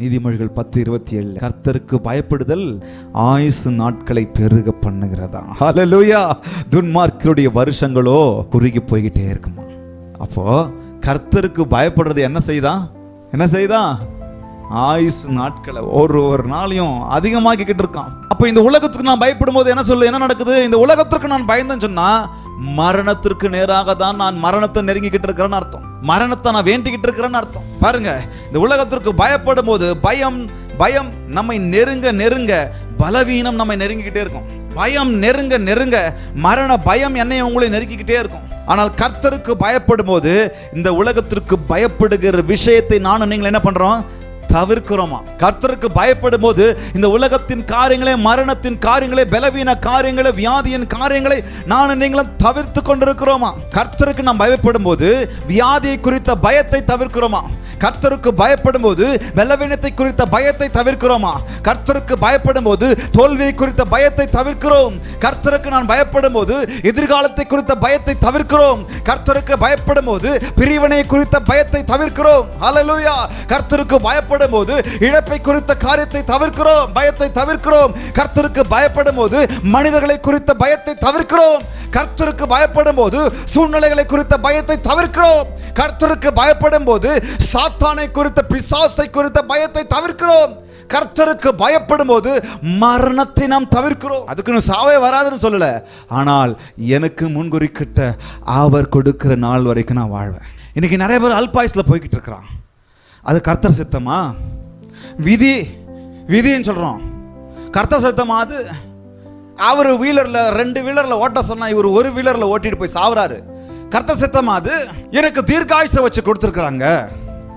நீதிமொழிகள் பத்து இருபத்தி ஏழு. கர்த்தருக்கு பயப்படுதல் ஆயுசு நாட்களை பெருக பண்ணுகிறதா? ஹalleluya துன்மார்க்கருடைய வருஷங்களோ குறுகி போய்கிட்டே இருக்குமா? அப்போ கர்த்தருக்கு பயப்படுறது என்ன செய்தா? என்ன செய்தா? ஆயுசு நாட்களை ஒரு ஒரு நாளையும் அதிகமாக்கிக்கிட்டு இருக்கான். அப்போ இந்த உலகத்துக்கு நான் பயப்படும் போது என்ன சொல்லு என்ன நடக்குது? இந்த உலகத்திற்கு நான் பயந்தேன்னு சொன்னா மரணத்திற்கு நேராக தான் நான் மரணத்தை நெருங்கிக்கிட்டு இருக்கிறேன்னு அர்த்தம். மரணத்தை நான் வேண்டிக்கிட்டு இருக்கிறேன்னு அர்த்தம். பாருங்க இந்த உலகத்திற்கு பயப்படும் போது பயம் பயம் நம்மை நெருங்க நெருங்க பலவீனம் நம்மை நெருங்கிக்கிட்டே இருக்கும். பயம் நெருங்க நெருங்க மரண பயம் என்னை உங்களை நெருக்கிக்கிட்டே இருக்கும். ஆனால் கர்த்தருக்கு பயப்படும் போது இந்த உலகத்திற்கு பயப்படுகிற விஷயத்தை நானும் நீங்கள் என்ன பண்றோம்? தவிர்க்கிறோமா? கர்த்தருக்கு பயப்படும் போது இந்த உலகத்தின் காரியங்களே மரணத்தின் காரியங்களே பலவீன காரியங்களே வியாதியின் காரியங்களை நானும் நீங்களும் தவிர்த்து கொண்டிருக்கிறோமா? கர்த்தருக்கு நாம் பயப்படும் போது வியாதியை குறித்த பயத்தை தவிர்க்கிறோமா? கர்த்தருக்கு பயப்படும் போது பலவீனத்தை குறித்த பயத்தை தவிர்க்கிறோமா? கர்த்தருக்கு பயப்படும் போது தோல்வியை குறித்த பயத்தை தவிர்க்கிறோம். கர்த்தருக்கு நான் பயப்படும் போது எதிர்காலத்தை குறித்த பயத்தை தவிர்க்கிறோம். கர்த்தருக்கு பயப்படும் போது பிரிவினை குறித்த பயத்தை தவிர்க்கிறோம். ஹalleluya கர்த்தருக்கு பயப்படும் போது இழப்பை குறித்த காரியத்தை தவிர்க்கிறோம் பயத்தை தவிர்க்கிறோம். கர்த்தருக்கு பயப்படும் போது மனிதர்களை குறித்த பயத்தை தவிர்க்கிறோம். கர்த்தருக்கு பயப்படும் போது சூழ்நிலைகளை குறித்த பயத்தை தவிர்க்கிறோம். கர்த்தருக்கு பயப்படும் போது சாத்தானை குறித்த பிசாசை குறித்த பயத்தை தவிர்க்கிறோம். கர்த்தருக்கு பயப்படும் போது மரணத்தை நாம் தவிர்க்கிறோம். அதுக்குன்னு சாவே வராதுன்னு சொல்லல. ஆனால் எனக்கு முன்குறிக்கிட்ட அவர் கொடுக்கிற நாள் வரைக்கும் நான் வாழ்வேன். இன்னைக்கு நிறைய பேர் அல்பாயுஸ்ல போய்கிட்டு இருக்கிறான். அது கர்த்தர் சித்தமா? விதி விதின்னு சொல்கிறோம் கர்த்தர் சித்தமா அது? அவர் வீலரில் ரெண்டு வீலரில் ஓட்ட சொன்னால் இவர் ஒரு வீலரில் ஓட்டிட்டு போய் சாவுறாரு. கர்த்தர் சித்தமா அது? எனக்கு தீர்க்காயுசை வச்சு கொடுத்துருக்குறாங்க.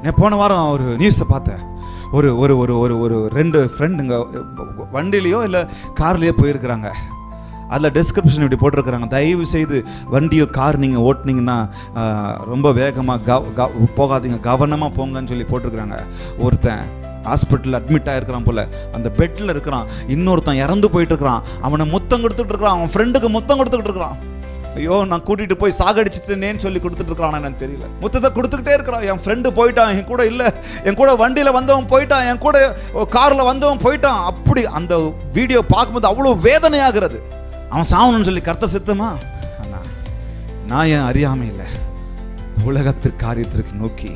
நான் போன வாரம் ஒரு நியூஸை பார்த்தேன். ஒரு ஒரு ஒரு ஒரு ஒரு ரெண்டு ஃப்ரெண்டுங்க வண்டிலேயோ இல்லை கார்லேயோ போயிருக்கிறாங்க. அதில் டிஸ்கிரிப்ஷன் இப்படி போட்டிருக்கிறாங்க. தயவு செய்து வண்டியோ கார் நீங்கள் ஓட்டினீங்கன்னா ரொம்ப வேகமாக கவ க போகாதீங்க. கவனமாக போங்கன்னு சொல்லி போட்டிருக்கிறாங்க. ஒருத்தன் ஹாஸ்பிட்டலில் அட்மிட் ஆகிருக்கிறான் போல். அந்த பெட்டில் இருக்கிறான். இன்னொருத்தன் இறந்து போயிட்டு இருக்கிறான் அவனை முத்தம் கொடுத்துட்டு இருக்கிறான். அவன் ஃப்ரெண்டுக்கு முத்தம் கொடுத்துக்கிட்டு இருக்கிறான். ஐயோ நான் கூட்டிகிட்டு போய் சாகடிச்சிட்டேனேன்னு சொல்லி கொடுத்துட்டு இருக்கிறான் எனக்கு தெரியல. முத்தத்தை கொடுத்துக்கிட்டே இருக்கிறான். என் ஃப்ரெண்டு போயிட்டான். என் கூட இல்லை. என் கூட வண்டியில் வந்தவன் போயிட்டான். என் கூட காரில் வந்தவன் போயிட்டான். அப்படி அந்த வீடியோ பார்க்கும்போது அவ்வளோ வேதனையாகிறது. அவன் சாவணும்னு சொல்லி கர்த்த சித்தமா? நான் என் அறியாமை இல்லை? உலகத்திற்கு காரியத்திற்கு நோக்கி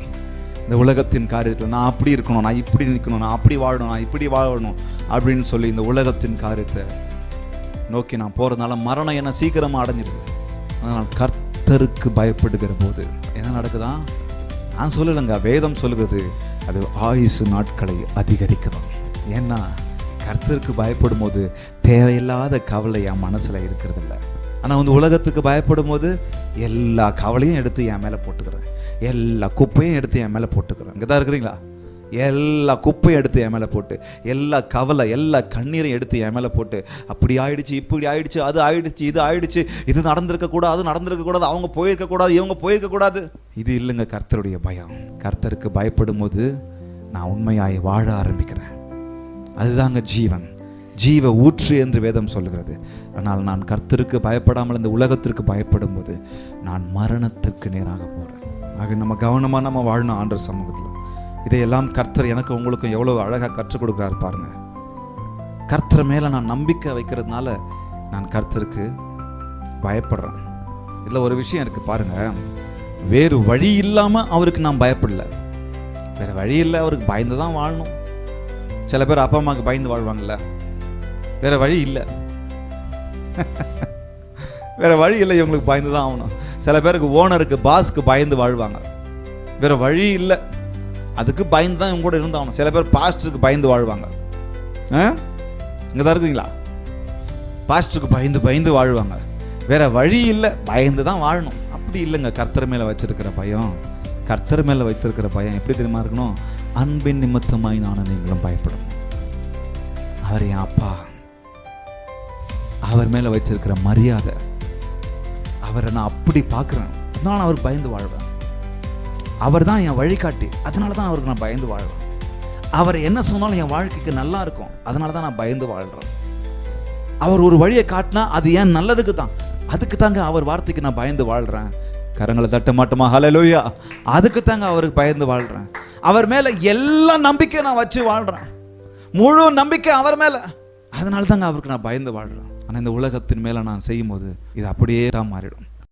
இந்த உலகத்தின் காரியத்தில் நான் அப்படி இருக்கணும் நான் இப்படி நிற்கணும் நான் அப்படி வாழணும் நான் இப்படி வாழணும் அப்படின்னு சொல்லி இந்த உலகத்தின் காரியத்தை நோக்கி நான் போகிறதுனால மரணம் என்ன சீக்கிரமாக அடைஞ்சிருது. ஆனால் கர்த்தருக்கு பயப்படுகிற போது என்ன நடக்குதா? நான் சொல்லலைங்க வேதம் சொல்லுகிறது அது ஆயுசு நாட்களை அதிகரிக்குதாம் ஏன்னா கர்த்தருக்கு பயப்படும் போது தேவையில்லாத கவலை என் மனசில் இருக்கிறதில்ல. ஆனால் வந்து உலகத்துக்கு பயப்படும் போது எல்லா கவலையும் எடுத்து என் மேலே போட்டுக்கிறேன். எல்லா குப்பையும் எடுத்து என் மேலே போட்டுக்கிறேன். இங்கே தான் இருக்கிறீங்களா? எல்லா குப்பையும் எடுத்து என் மேலே போட்டு எல்லா கவலை எல்லா கண்ணீரையும் எடுத்து என் மேலே போட்டு அப்படி ஆயிடுச்சு இப்படி ஆயிடுச்சு அது ஆயிடுச்சு இது ஆயிடுச்சு இது நடந்திருக்கக்கூடாது அது அவங்க போயிருக்கக்கூடாது இவங்க போயிருக்கக்கூடாது இது இல்லைங்க கர்த்தருடைய பயம். கர்த்தருக்கு பயப்படும் போது நான் உண்மையாய் வாழ ஆரம்பிக்கிறேன். அதுதாங்க ஜீவன். ஜீவ ஊற்று என்று வேதம் சொல்லுகிறது ஆனால் நான் கர்த்தருக்கு பயப்படாமல் இந்த உலகத்திற்கு பயப்படும் போது நான் மரணத்துக்கு நேராக போகிறேன் ஆக நம்ம கவனமாக நம்ம வாழணும் ஆண்டர் சமூகத்தில். இதையெல்லாம் கர்த்தர் எனக்கு உங்களுக்கும் எவ்வளோ அழகாக கற்றுக் கொடுக்குறாரு பாருங்க. கர்த்தர் மேலே நான் நம்பிக்கை வைக்கிறதுனால நான் கர்த்தருக்கு பயப்படுறேன். இதில் ஒரு விஷயம் இருக்குது பாருங்க. வேறு வழி இல்லாமல் அவருக்கு நான் பயப்படல. வேறு வழி இல்லை அவருக்கு பயந்து தான் வாழணும். சில பேர் அப்பா அம்மாவுக்கு பயந்து வாழ்வாங்கல்ல. வேற வழி இல்லை. வேற வழி இல்லை இவங்களுக்கு பயந்து தான் ஆகணும். சில பேருக்கு ஓனருக்கு பாஸ்க்கு பயந்து வாழ்வாங்க. வேற வழி இல்லை. அதுக்கு பயந்து தான் இவங்க கூட இருந்தாகணும். சில பேர் பாஸ்டருக்கு பயந்து வாழ்வாங்க. இங்கே தான் இருக்குங்களா பாஸ்டருக்கு பயந்து பயந்து வாழ்வாங்க. வேற வழி இல்லை பயந்து தான் வாழணும். அப்படி இல்லைங்க. கர்த்தர் மேலே வச்சிருக்கிற பயம். கர்த்தர் மேலே வைத்திருக்கிற பயம். எப்படி தெரியுமா இருக்கணும்? அன்பின் நிமித்தமாய் நான் நீங்களும் பயப்படும். அவர் என் அப்பா. அவர் மேலே வச்சிருக்கிற மரியாதை. அவரை நான் அப்படி பார்க்குறேன். நான் அவருக்கு பயந்து வாழ்வேன். அவர் தான் என் வழிகாட்டி. அதனால தான் அவருக்கு நான் பயந்து வாழ்வேன். அவர் என்ன சொன்னாலும் என் வாழ்க்கைக்கு நல்லா இருக்கும். அதனால தான் நான் பயந்து வாழ்கிறேன் அவர் ஒரு வழியை காட்டினா அது ஏன் நல்லதுக்கு தான்? அதுக்கு தாங்க அவர் வார்த்தைக்கு நான் பயந்து வாழ்கிறேன் கரங்களை தட்ட மாட்டோமா? ஹalleluya அதுக்கு தாங்க அவருக்கு பயந்து வாழ்கிறேன் அவர் மேல எல்லா நம்பிக்கையும் நான் வச்சு வாழ்றேன். முழு நம்பிக்கை அவர் மேல. அதனால தாங்க அவருக்கு நான் பயந்து வாழ்றேன். ஆனால் இந்த உலகத்தின் மேல நான் செய்யும் போது இது அப்படியே தான் மாறிடும்.